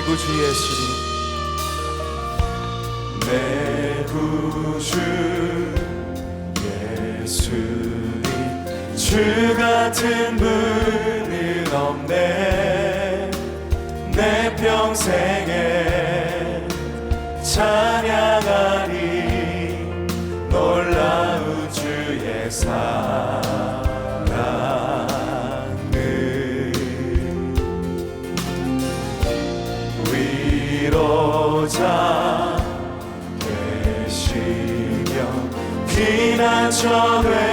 구주 예수님 내 구주 예수님 주 같은 분은 없네 내 평생에 찬양하니 놀라운 주의 사 위로자 되시며 피난처 되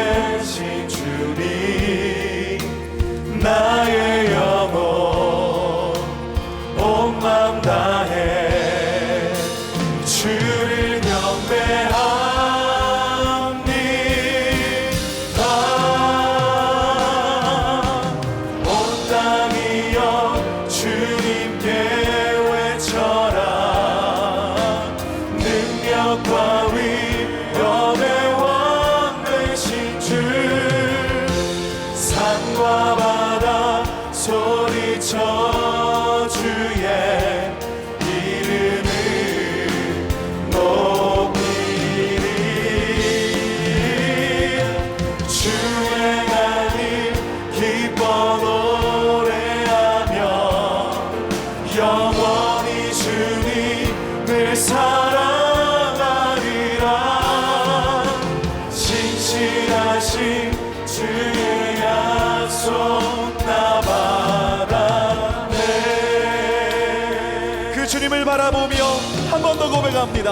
고백합니다.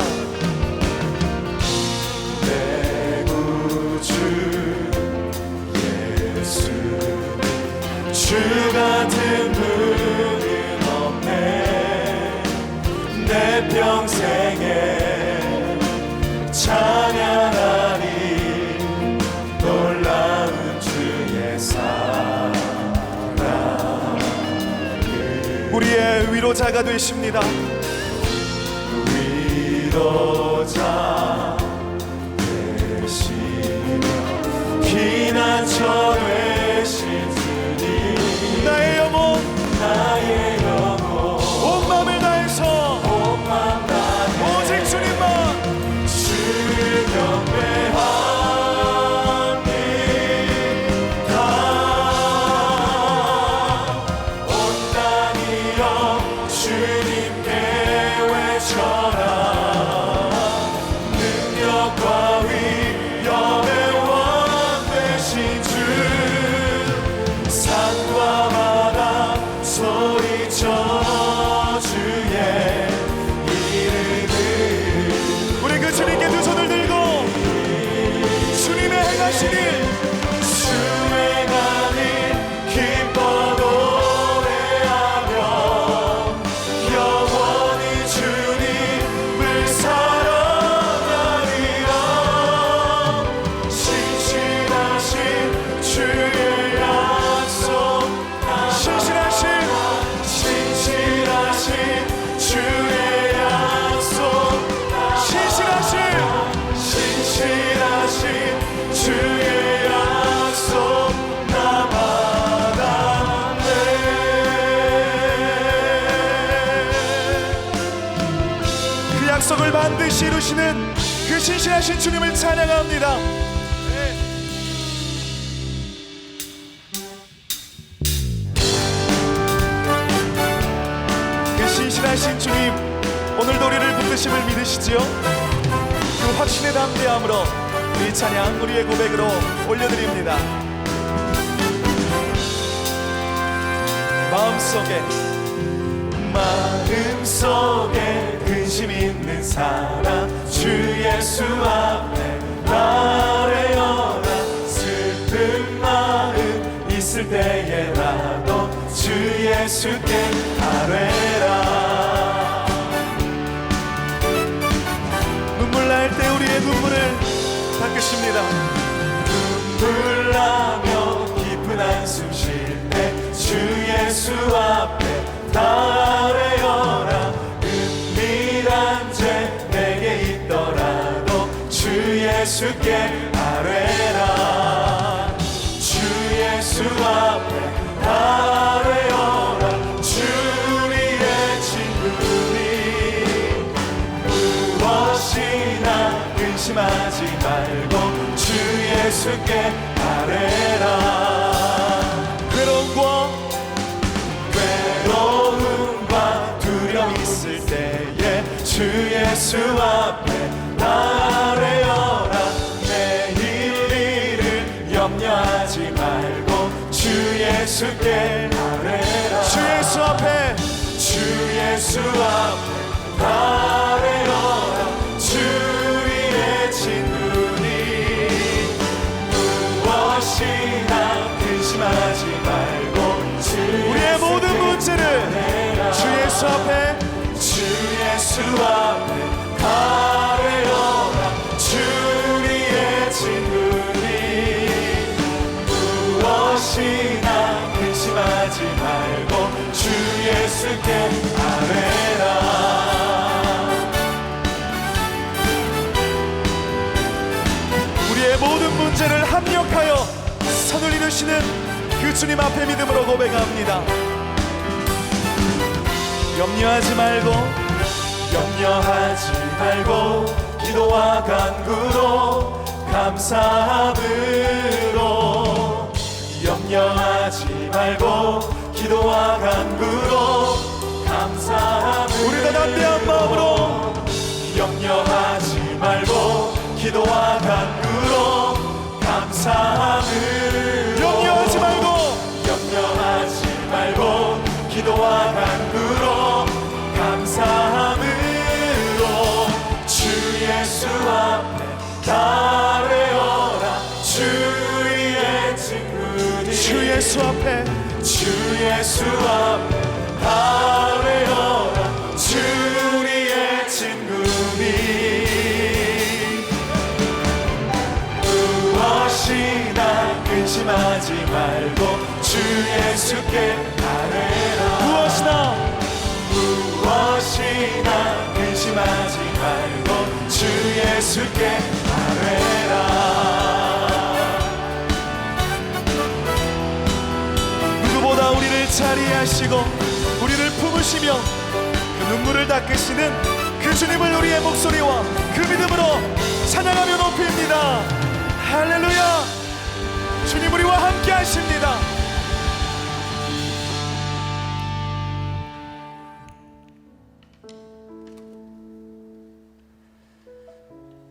내 구주 예수 주 같은 분은 없네 내 평생에 찬양하니 놀라운 주의 사랑 우리의 위로자가 되십니다 위로자 되시며 피난처 약속을 반드시 이루시는 그 신실하신 주님을 찬양합니다. 그 신실하신 주님 오늘도 우리를 붙드심을 믿으시지요? 그 확신에 담대함으로 우리 찬양 우리의 고백으로 올려드립니다. 마음속에 마음 속에 근심 있는 사람 주 예수 앞에 나래어라 슬픈 마음 있을 때에라도 주 예수께 아뢰라. 눈물 날 때 우리의 눈물을 닦으십니다. 눈물 나며 깊은 한숨 쉴 때 주 예수 앞에 예수께 아뢰라. 주 예수 앞에 아뢰어라. 주리의 친구니. 무엇이나 근심하지 말고 주 예수께 아뢰라. 괴로움과 괴로움과 두려움 있을 때에 주 예수 앞에 예수께 아뢰라. 주 예수 앞에. 주 예수 앞에 아뢰어라. 주 위에 친구니. 무엇이나 근심하지 말고 주 우리의 모든 문제를 주 예수 앞에. 주 예수 앞에 문제를 합력하여 선을 이루시는 그 주님 앞에 믿음으로 고백합니다. 염려하지 말고 염려하지 말고 기도와 간구로 감사함으로 염려하지 말고 기도와 간구로 우리가 담대한 마음으로 염려하지 말고 기도와 간구로 감사함으로 염려하지 말고 염려하지 말고 기도와 간구로 감사함으로 주 예수 앞에 달래어라. 주 위에 친구니 주 예수 앞에 주 예수 앞에 달 근심하지 말고 주 예수께 아뢰라 무엇이나 무엇이나 근심하지 말고 주 예수께 아뢰라 누구보다 우리를 자리하시고 우리를 품으시며 그 눈물을 닦으시는 그 주님을 우리의 목소리와 그 믿음으로 찬양하며 높입니다. 할렐루야! 주님 우리와 함께 하십니다.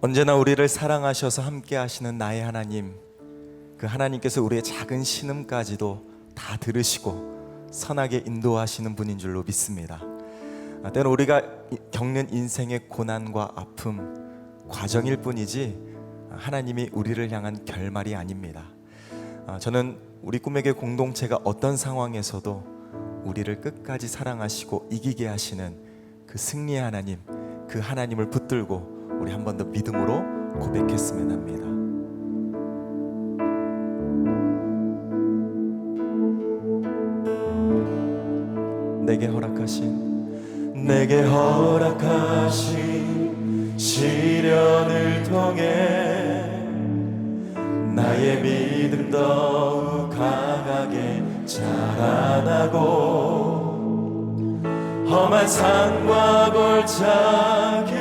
언제나 우리를 사랑하셔서 함께 하시는 나의 하나님 그 하나님께서 우리의 작은 신음까지도 다 들으시고 선하게 인도하시는 분인 줄로 믿습니다 아, 때로 우리가 이- 겪는 인생의 고난과 아픔 과정일 뿐이지 아, 하나님이 우리를 향한 결말이 아닙니다 아, 저는 우리 꿈에게 공동체가 어떤 상황에서도 우리를 끝까지 사랑하시고 이기게 하시는 그 승리의 하나님 그 하나님을 붙들고 우리 한 번 더 믿음으로 고백했으면 합니다. 내게 허락하신 내게 허락하신 시련을 통해 나의 믿음 더욱 강하게 자라나고 험한 산과 골짜기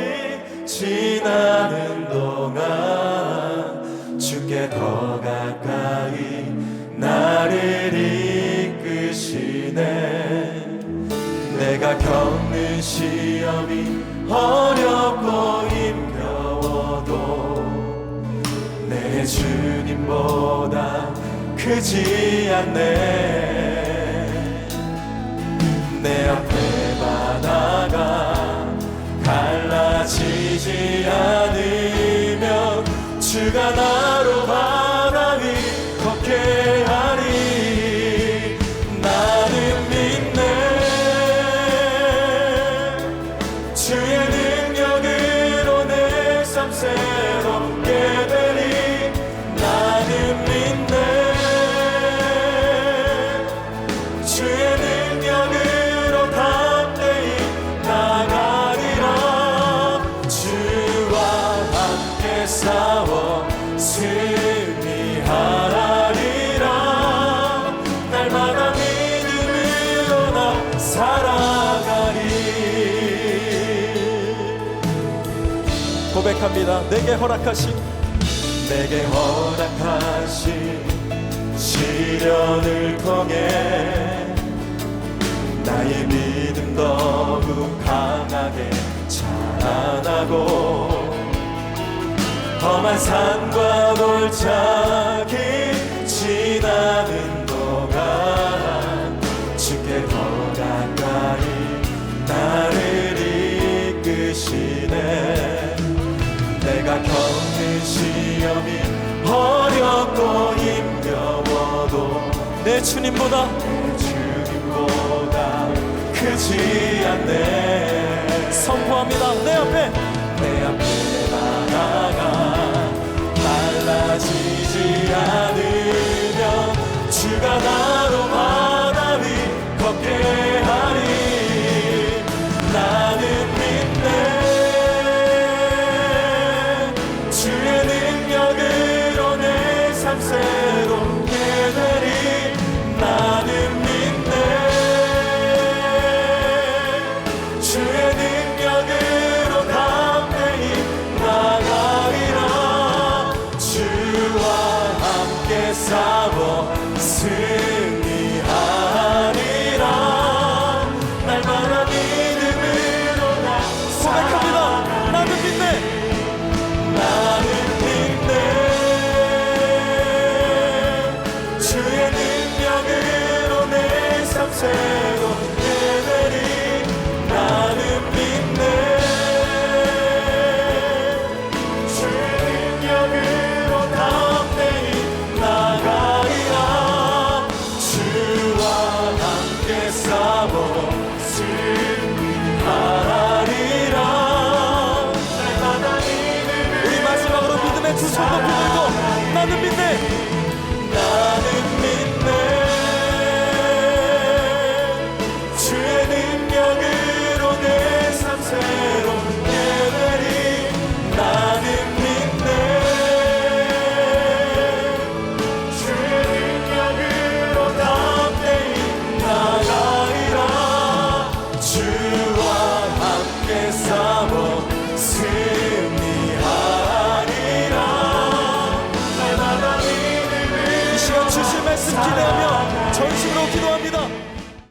지나는 동안 주께 더 가까이 나를 이끄시네. 내가 겪는 시험이 어렵고 주님보다 크지 않네. 내 앞에 바다가 갈라지지 않으면 주가 나 함께 싸워 승리하리라 날마다 믿음으로 나 살아가리 고백합니다. 내게 허락하신 내게 허락하신 시련을 통해 나의 믿음 더욱 강하게 자라나고 험한 산과 골짜기 지나는 동안 주께 더 가까이 나를 이끄시네. 내가 겪는 시험이 어렵고 힘겨워도 내 주님보다 내 주님보다 크지 않네. 선포합니다. 내 앞에 나는